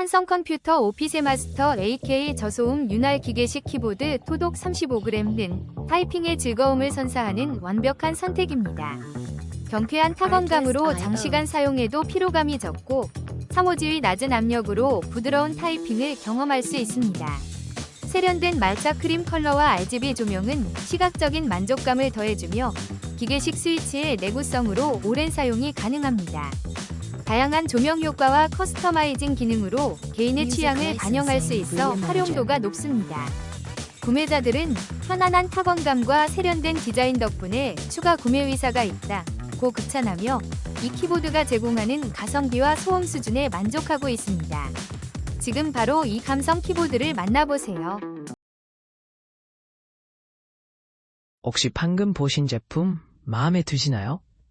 한성 컴퓨터 오피스 마스터 AK 저소음 윤활 기계식 키보드 토독 35g는 타이핑의 즐거움을 선사하는 완벽한 선택입니다. 경쾌한 타건감으로 장시간 사용해도 피로감이 적고 상호지의 낮은 압력으로 부드러운 타이핑을 경험할 수 있습니다. 세련된 말차 크림 컬러와 RGB 조명은 시각적인 만족감을 더해주며 기계식 스위치의 내구성으로 오랜 사용이 가능합니다. 다양한 조명 효과와 커스터마이징 기능으로 개인의 취향을 반영할 수 있어 활용도가 높습니다. 구매자들은 편안한 타건감과 세련된 디자인 덕분에 추가 구매 의사가 있다. 고 극찬하며 이 키보드가 제공하는 가성비와 소음 수준에 만족하고 있습니다. 지금 바로 이 감성 키보드를 만나보세요. 혹시 방금 보신 제품 마음에 드시나요?